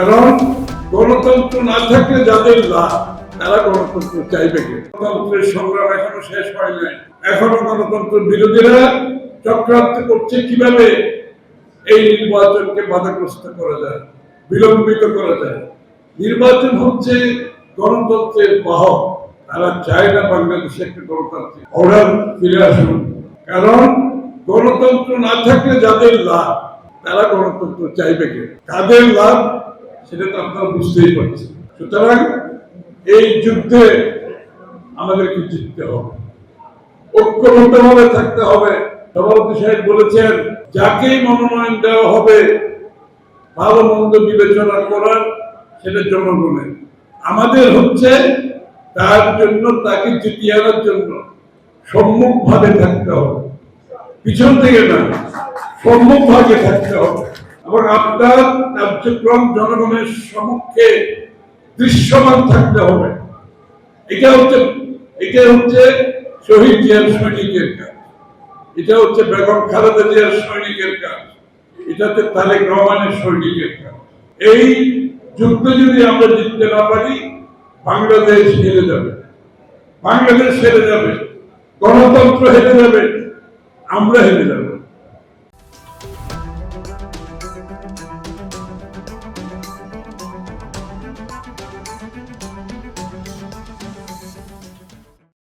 কারণ গণতন্ত্র না থাকলে যাদের লাভ, তারা গণতন্ত্র চাইবে গণতন্ত্রের সংগ্রাম এখনও শেষ হয় নাই। এখনও গণতন্ত্র বিরোধীরা চক্রান্ত করছে কীভাবে এই নির্বাচনকে বাধাগ্রস্ত করা যায়, বিলম্বিত করা যায়। নির্বাচন হচ্ছে গণতন্ত্রের বাহক। তারা চায় না বাংলাদেশে একটা গণতান্ত্রিক অর্ডার ফিরে আসুন কারণ গণতন্ত্র না থাকলে যাদের লাভ, তারা গণতন্ত্র চাইবে কে? কাদের লাভ? সেটা তো আপনারা বুঝতেই পারছেন। সুতরাং এই যুদ্ধে আমাদেরকে জিততে হবে। ঐক্যবদ্ধভাবে থাকতে হবে। সভাপতি সাহেব বলেছেন, যাকেই মনোনয়ন দেওয়া হবে, ভালো মন্দ বিবেচনা করার সেটা জনগণের। আমাদের হচ্ছে তার জন্য, তাকে জিতিয়ে আনার জন্য সম্মুখ ভাবে থাকতে হবে। পিছন থেকে না সম্মুখ ভাগে থাকতে হবে। এবং আপনার কার্যক্রম জনগণের সম্মুখে দৃশ্যমান থাকতে হবে। এটা হচ্ছে এটা হচ্ছে শহীদ জিয়ার সৈনিকের কাজ। এটা হচ্ছে বেগম খালেদা জিয়ার সৈনিকের কাজ। এটা হচ্ছে তারেক রহমানের সৈনিকের কাজ। এই যুদ্ধ যদি আমরা জিততে না পারি, বাংলাদেশ হেরে যাবে। বাংলাদেশ হেরে যাবে। গণতন্ত্র হেরে যাবে। আমরা হেরে যাবে।